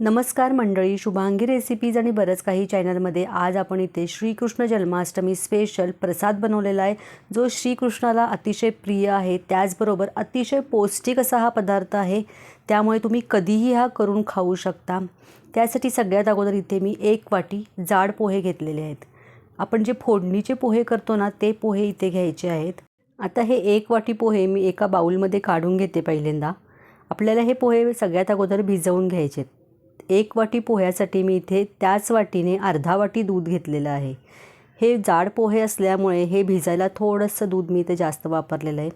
नमस्कार मंडळी शुभांगी रेसिपीज आणि बरंच काही चॅनलमध्ये आज आपण इथे श्रीकृष्ण जन्माष्टमी स्पेशल प्रसाद बनवलेला आहे. जो श्रीकृष्णाला अतिशय प्रिय आहे त्याचबरोबर अतिशय पौष्टिक असा हा पदार्थ आहे. त्यामुळे तुम्ही कधीही हा करून खाऊ शकता. त्यासाठी सगळ्यात अगोदर इथे मी एक वाटी जाड पोहे घेतलेले आहेत. आपण जे फोडणीचे पोहे करतो ना ते पोहे इथे घ्यायचे आहेत. आता हे एक वाटी पोहे मी एका बाऊलमध्ये काढून घेते पहिल्यांदा. आपल्याला हे पोहे सगळ्यात अगोदर भिजवून घ्यायचे आहेत एक वाटी पोह्यासाठी मी इथे त्याच वाटीने अर्धा वाटी दूध घेतलेलं आहे. हे जाड पोहे असल्यामुळे हे भिजायला थोडंसं दूध मी इथे जास्त वापरलेलं आहे.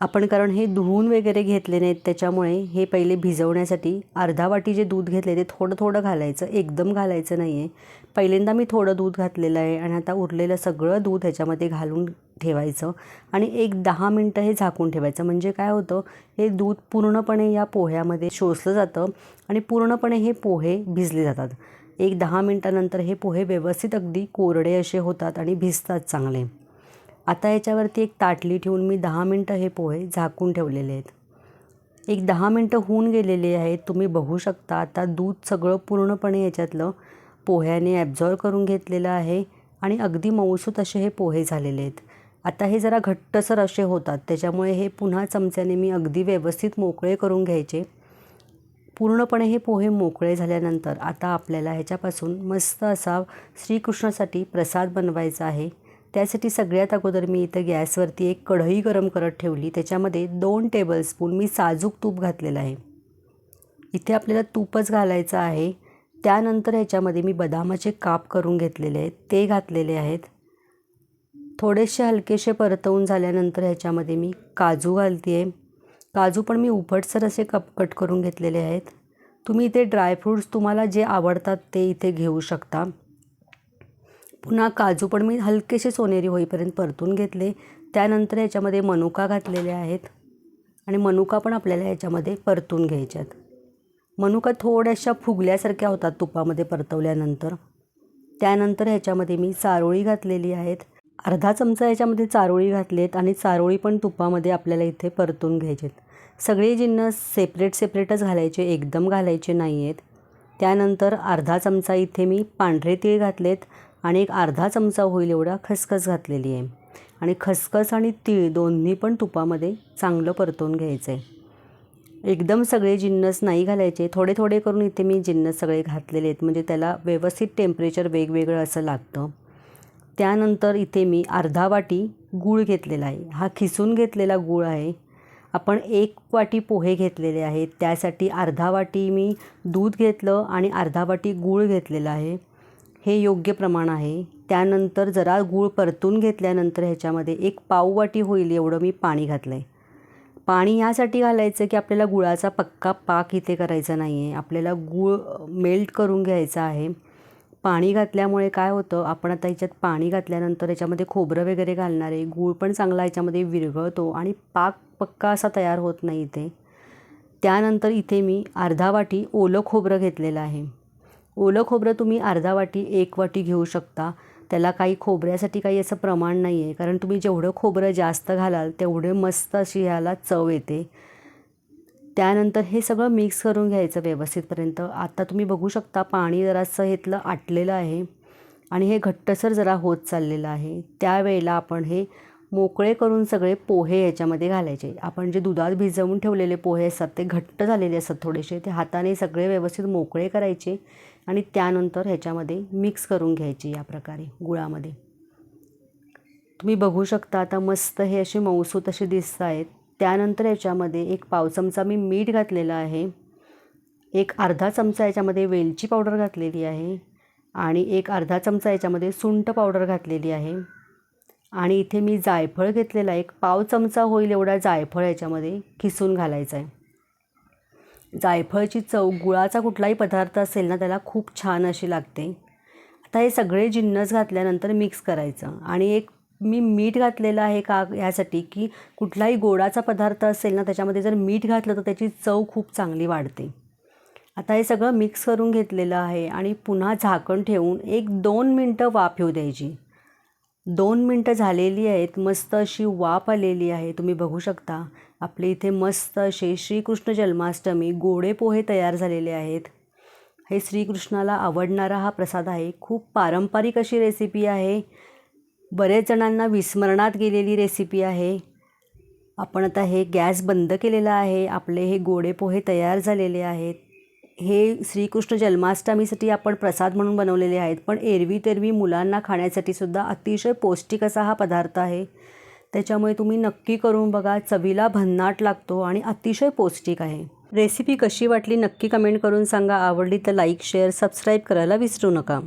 आपण कारण हे धुवून वगैरे घेतले नाहीत त्याच्यामुळे हे पहिले भिजवण्यासाठी अर्धा वाटी जे दूध घेतले ते थोडं थोडं घालायचं एकदम घालायचं नाही आहे पहिल्यांदा मी थोडं दूध घातलेलं आहे आणि आता उरलेलं सगळं दूध ह्याच्यामध्ये घालून ठेवायचं आणि एक दहा मिनटं हे झाकून ठेवायचं. म्हणजे काय होतं हे दूध पूर्णपणे या पोह्यामध्ये शोषलं जातं आणि पूर्णपणे हे पोहे भिजले जातात. एक दहा मिनटानंतर हे पोहे व्यवस्थित अगदी कोरडे असे होतात आणि भिजतात चांगले. आता याच्यावरती एक ताटली ठेवून मी दहा मिनटं हे पोहे झाकून ठेवलेले आहेत. एक दहा मिनटं होऊन गेलेले आहेत. तुम्ही बघू शकता आता दूध सगळं पूर्णपणे याच्यातलं पोह्याने ॲब्झॉर्व करून घेतलेलं आहे आणि अगदी मऊसूत असे हे पोहे झालेले आहेत. आता हे जरा घट्टसर असे होतात त्याच्यामुळे हे पुन्हा चमच्याने मी अगदी व्यवस्थित मोकळे करून घ्यायचे. पूर्णपणे हे पोहे मोकळे झाल्यानंतर आता आपल्याला ह्याच्यापासून मस्त असा श्रीकृष्णासाठी प्रसाद बनवायचा आहे. त्यासाठी सगळ्यात अगोदर मी इथं गॅसवरती एक कढई गरम करत ठेवली. त्याच्यामध्ये दोन टेबलस्पून मी साजूक तूप घातलेलं आहे. इथे आपल्याला तूपच घालायचं आहे. त्यानंतर ह्याच्यामध्ये मी बदामाचे काप करून घेतलेले आहेत. ते घातलेले आहेत. थोडेसे हलकेसे परतवून झाल्यानंतर ह्याच्यामध्ये मी काजू घालते आहे काजू पण मी उफटसर असे कप कट करून घेतलेले आहेत. तुम्ही इथे ड्रायफ्रूट्स तुम्हाला जे आवडतात ते इथे घेऊ शकता. पुन्हा काजू पण मी हलकेसे सोनेरी होईपर्यंत परतून घेतले. त्यानंतर याच्यामध्ये मनुका घातलेले आहेत आणि मनुका पण आपल्याला याच्यामध्ये परतून घ्यायच्यात. मनुका थोड्याशा फुगल्यासारख्या होतात तुपामध्ये परतवल्यानंतर. त्यानंतर ह्याच्यामध्ये मी चारोळी घातलेली आहेत. अर्धा चमचा याच्यामध्ये चारोळी घातलेत आहेत आणि चारोळी पण तुपामध्ये आपल्याला इथे परतून घ्यायचे आहेत सगळे जिन्नस सेपरेट सेपरेटच घालायचे एकदम घालायचे नाही आहेत त्यानंतर अर्धा चमचा इथे मी पांढरे तीळ घातलेत आणि एक अर्धा चमचा होईल एवढा खसखस घातलेली आहे. आणि खसखस आणि तीळ दोन्ही पण तुपामध्ये चांगलं परतवून घ्यायचं आहे. एकदम सगळे जिन्नस नाही घालायचे. थोडे थोडे करून इथे मी जिन्नस सगळे घातलेले आहेत. म्हणजे त्याला व्यवस्थित टेम्परेचर वेगवेगळं असं लागतं. त्यानंतर इथे मी अर्धा वाटी गूळ घेतलेला आहे. हा खिसून घेतलेला गूळ आहे. आपण एक वाटी पोहे घेतलेले आहेत. त्यासाठी अर्धा वाटी मी दूध घेतलं आणि अर्धा वाटी गूळ घेतलेला आहे. हे योग्य प्रमाण आहे. त्यानंतर जरा गूळ परतून घेतल्यानंतर ह्याच्यामध्ये एक पाववाटी होईल एवढं मी पाणी घातलं आहे पाणी यासाठी घालायचं की आपल्याला गुळाचा पक्का पाक इथे करायचा नाही आहे आपल्याला गूळ मेल्ट करून घ्यायचा आहे. पाणी घातल्यामुळे काय होतं आपण आता ह्याच्यात पाणी घातल्यानंतर याच्यामध्ये खोबरं वगैरे घालणार आहे. गूळ पण चांगला याच्यामध्ये विरघळतो आणि पाक पक्का असा तयार होत नाही इथे. त्यानंतर इथे मी अर्धा वाटी ओलं खोबरं घेतलेलं आहे. ओलं खोबरं तुम्ही अर्धा वाटी एक वाटी घेऊ शकता. त्याला काही खोबऱ्यासाठी काही असं प्रमाण नाही आहे कारण तुम्ही जेवढं खोबरं जास्त घालाल तेवढे मस्त अशी ह्याला चव येते. त्यानंतर हे सगळं मिक्स करून घ्यायचं व्यवस्थितपर्यंत. आता तुम्ही बघू शकता पाणी जरासं हेतलं आटलेलं आहे. आणि हे घट्टसर जरा होत चाललेलं आहे. त्यावेळेला आपण हे मोकळे करून सगळे पोहे याच्यामध्ये घालायचे. आपण जे दुधात भिजवून ठेवलेले पोहे असतात ते घट्ट झालेले असतात थोडेसे. ते हाताने सगळे व्यवस्थित मोकळे करायचे आणि त्यानंतर ह्याच्यामध्ये मिक्स करून घ्यायचे या प्रकारे गुळामध्ये. तुम्ही बघू शकता आता मस्त हे असे मऊसूत असे दिसत आहेत. त्यानंतर याच्यामध्ये एक पाव चमचा मी मीठ घातलेलं आहे. एक अर्धा चमचा याच्यामध्ये वेलची पावडर घातलेली आहे आणि एक अर्धा चमचा याच्यामध्ये सुंट पावडर घातलेली आहे. आणि इथे मी जायफळ घेतलेला एक पाव चमचा होईल एवढा जायफळ याच्यामध्ये किसून घालायचा आहे जायफळची चव गुळाचा कुठलाही पदार्थ असेल ना त्याला खूप छान अशी लागते. आता हे सगळे जिन्नस घातल्यानंतर मिक्स करायचं. आणि एक मी मीठ घातलेलं आहे का ह्यासाठी की कुठलाही गोडाचा पदार्थ असेल ना त्याच्यामध्ये जर मीठ घातलं तर त्याची चव खूप चांगली वाढते. आता हे सगळं मिक्स करून घेतलेलं आहे आणि पुन्हा झाकण ठेवून एक दोन मिनटं वाफ येऊ द्यायची. दोन मिनटं झालेली आहेत मस्त अशी वाफ आलेली आहे तुम्ही बघू शकता. आपले इथे मस्त असे श्रीकृष्ण जन्माष्टमी गोडे पोहे तयार झालेले आहेत. हे श्रीकृष्णाला आवडणारा हा प्रसाद आहे. खूप पारंपरिक अशी रेसिपी आहे. बरेच जणांना विस्मरणात गेलेली रेसिपी आहे. आपण आता हे गॅस बंद केलेला आहे. आपले हे गोडे पोहे तयार झालेले आहेत. हे श्रीकृष्ण जन्माष्टमीसाठी आपण प्रसाद म्हणून बनवलेले आहेत पण एरवी तेरवी मुलांना खाण्यासाठी सुद्धा अतिशय पौष्टिक असा हा पदार्थ आहे. त्याच्यामुळे तुम्ही नक्की करून बघा चवीला भन्नाट लागतो आणि अतिशय पौष्टिक आहे. रेसिपी कशी वाटली नक्की कमेंट करून सांगा. आवडली तर लाईक शेअर सबस्क्राईब करायला विसरू नका.